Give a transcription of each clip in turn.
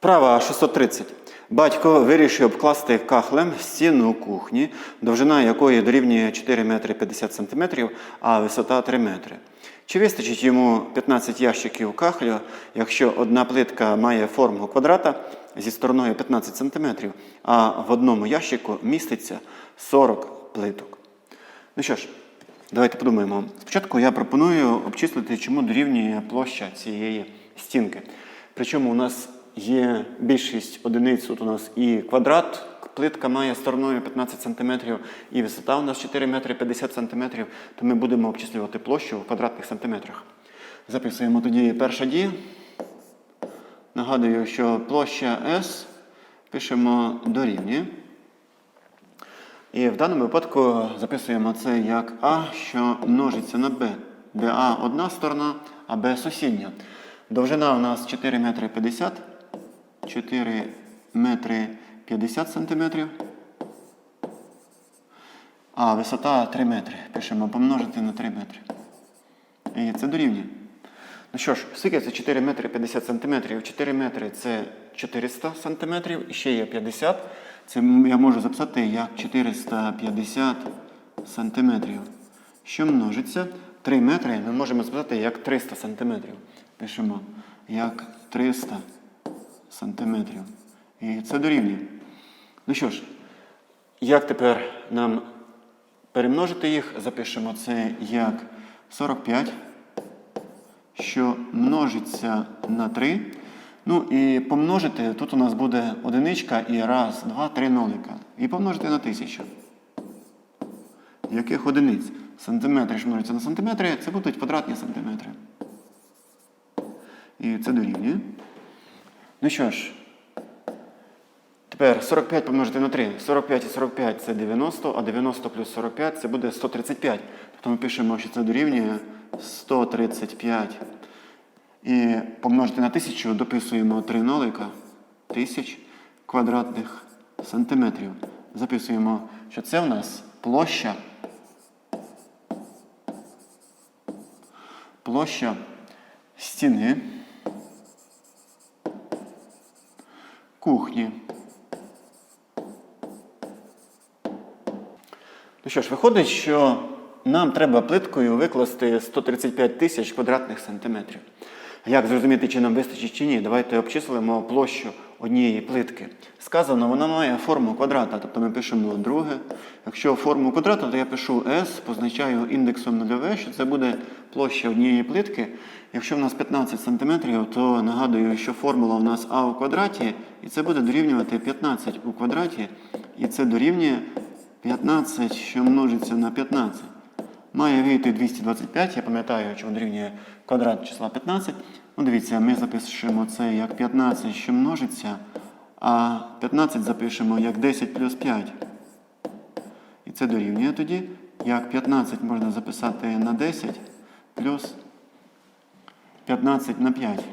Вправа 630. Батько вирішив обкласти кахлем стіну кухні, довжина якої дорівнює 4 метри 50 сантиметрів, а висота 3 метри. Чи вистачить йому 15 ящиків кахлю, якщо одна плитка має форму квадрата зі стороною 15 сантиметрів, а в одному ящику міститься 40 плиток? Ну що ж, давайте подумаємо. Спочатку я пропоную обчислити, чому дорівнює площа цієї стінки. Причому у нас є більшість одиниць, тут у нас і квадрат, плитка має стороною 15 см, і висота у нас 4 метри 50 см, то ми будемо обчислювати площу в квадратних сантиметрах. Записуємо тоді перша дія. Нагадую, що площа S пишемо дорівнює. І в даному випадку записуємо це як А, що множиться на Б, де А одна сторона, а Б сусідня. Довжина у нас 4 метри 50, 4 метри 50 сантиметрів. А висота 3 метри. Пишемо помножити на 3 метри. І це дорівнює. Ну що ж, скільки це 4 метри 50 сантиметрів? 4 метри це 400 сантиметрів, і ще є 50. Це я можу записати як 450 сантиметрів. Що множиться? 3 метри ми можемо записати як 300 сантиметрів. Пишемо як 300 сантиметрів. І це дорівнює. Ну що ж, як тепер нам перемножити їх? Запишемо це як 45 що множиться на 3. Ну і помножити, тут у нас буде одиничка і раз, два, три нолика. І помножити на тисячу. Яких одиниць? Сантиметри, що множиться на сантиметри, це будуть квадратні сантиметри. І це дорівнює. Ну що ж, тепер 45 помножити на 3. 45 і 45 це 90, а 90 плюс 45 це буде 135. Тобто ми пишемо, що це дорівнює 135. І помножити на 1000 дописуємо 3 нолика тисяч квадратних сантиметрів. Записуємо, що це в нас площа. Площа стіни кухні. Ну що ж, виходить, що нам треба плиткою викласти 135 тисяч квадратних сантиметрів. Як зрозуміти, чи нам вистачить чи ні? Давайте обчислимо площу однієї плитки. Сказано, вона має форму квадрата, тобто ми пишемо друге. Якщо форму квадрата, то я пишу S, позначаю індексом нульове, що це буде площа однієї плитки. Якщо в нас 15 см, то нагадую, що формула у нас А у квадраті, і це буде дорівнювати 15 у квадраті, і це дорівнює 15, що множиться на 15. Має вийти 225, я пам'ятаю, що дорівнює квадрат числа 15. Ну, дивіться, ми запишемо це як 15, що множиться, а 15 запишемо як 10 плюс 5. І це дорівнює тоді, як 15 можна записати на 10 плюс 15 на 5.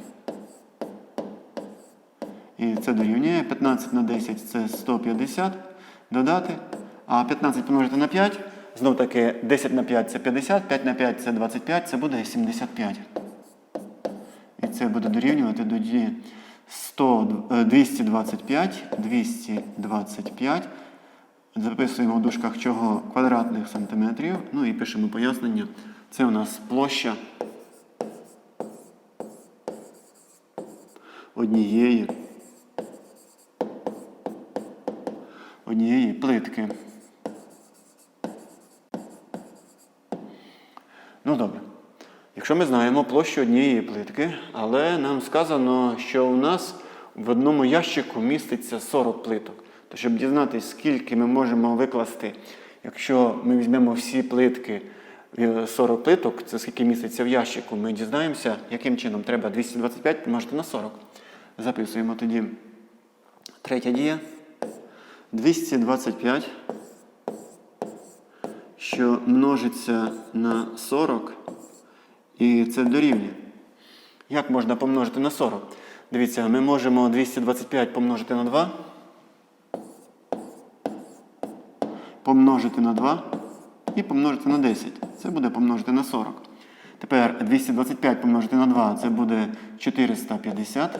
І це дорівнює 15 на 10 це 150 додати. А 15 помножити на 5, знов таки 10 на 5 це 50, 5 на 5 це 25, це буде 75. І це буде дорівнювати тоді 100, е, 225, 225. Записуємо в дужках чого квадратних сантиметрів. Ну і пишемо пояснення. Це у нас площа однієї однієї плитки. Ну добре. Якщо ми знаємо площу однієї плитки, але нам сказано, що у нас в одному ящику міститься 40 плиток. То щоб дізнатися, скільки ми можемо викласти, якщо ми візьмемо всі плитки е, 40 плиток, це скільки міститься в ящику, ми дізнаємося, яким чином треба 225 помножити на 40. Записуємо тоді третя дія. 225, що множиться на 40, і це дорівнює. Як можна помножити на 40? Дивіться, ми можемо 225 помножити на 2, помножити на 2 і помножити на 10. Це буде помножити на 40. Тепер 225 помножити на 2 це буде 450.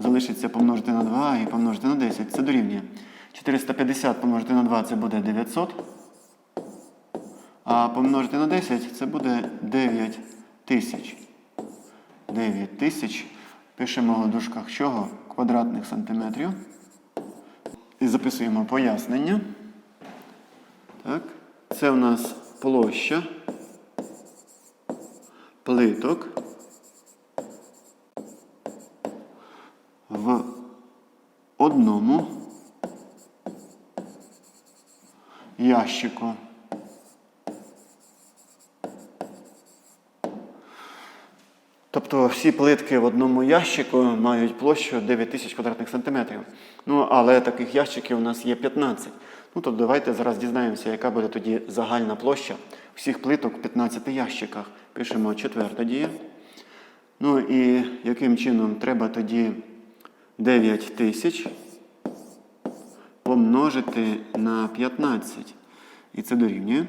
залишиться помножити на 2 і помножити на 10. Це дорівнює. 450 помножити на 2 це буде 900. А помножити на 10 це буде 9 тисяч. 9 тисяч. Пишемо в дужках чого? Квадратних сантиметрів. І записуємо пояснення. Так. Це у нас площа плиток в одному ящику. Тобто всі плитки в одному ящику мають площу 9 тисяч квадратних сантиметрів. Ну, але таких ящиків у нас є 15. Ну, то давайте зараз дізнаємося, яка буде тоді загальна площа всіх плиток в 15 ящиках. Пишемо четверта дія. Ну і яким чином треба тоді 9 тисяч помножити на 15. І це дорівнює.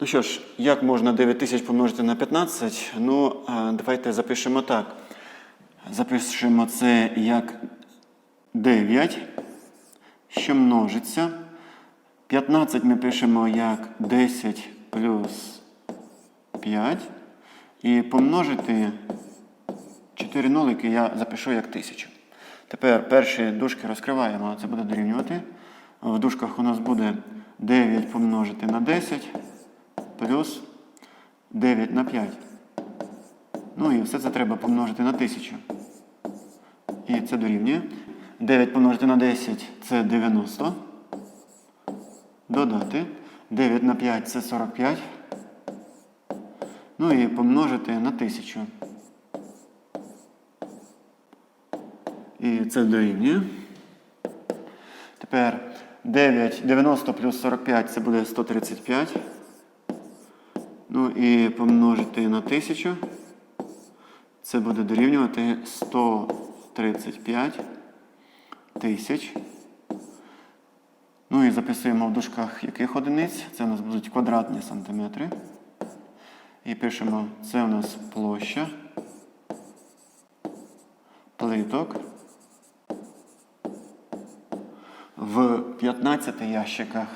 Ну що ж, як можна 9 тисяч помножити на 15? Ну, давайте запишемо так. Запишемо це як 9, що множиться. 15 ми пишемо як 10 плюс 5. І помножити 4 нулики я запишу як 1000. Тепер перші дужки розкриваємо, це буде дорівнювати. В дужках у нас буде 9 помножити на 10 плюс 9 на 5. Ну і все це треба помножити на 1000. І це дорівнює. 9 помножити на 10 це 90. Додати. 9 на 5 це 45. Ну і помножити на 1000. І це дорівнює. Тепер 9, 90 плюс 45 це буде 135. Ну і помножити на 1000. Це буде дорівнювати 135 тисяч. Ну і записуємо в дужках яких одиниць. Це у нас будуть квадратні сантиметри. І пишемо, це у нас площа плиток в 15 ящиках.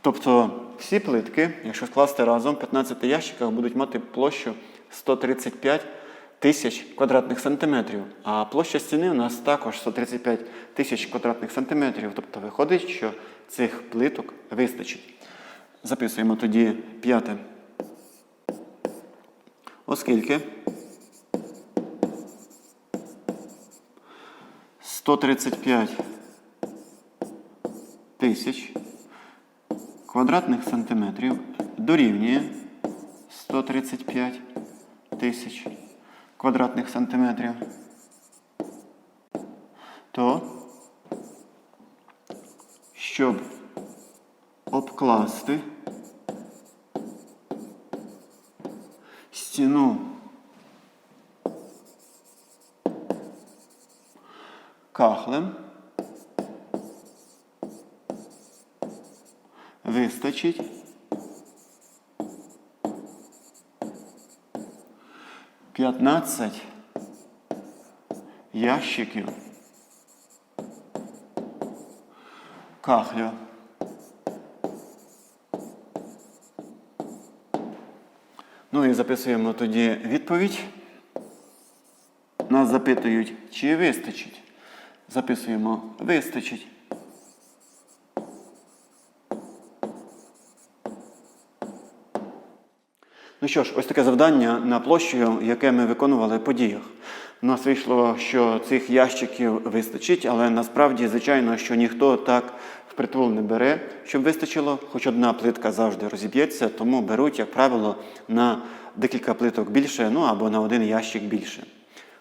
Тобто всі плитки, якщо скласти разом, в 15 ящиках будуть мати площу 135 тисяч квадратних сантиметрів. А площа стіни у нас також 135 тисяч квадратних сантиметрів. Тобто виходить, що цих плиток вистачить. Записуємо тоді п'яте. Оскільки 135 тисяч квадратних сантиметрів дорівнює 135 тисяч квадратних сантиметрів, то щоб обкласти стіну кахлем вистачить п'ятнадцять ящиків кахлю. Ну і записуємо тоді відповідь. Нас запитують, чи вистачить. Записуємо вистачить. Ну що ж, ось таке завдання на площу, яке ми виконували по діях. У нас вийшло, що цих ящиків вистачить, але насправді, звичайно, що ніхто так впритул не бере, щоб вистачило, хоч одна плитка завжди розіб'ється, тому беруть, як правило, на декілька плиток більше, ну або на один ящик більше.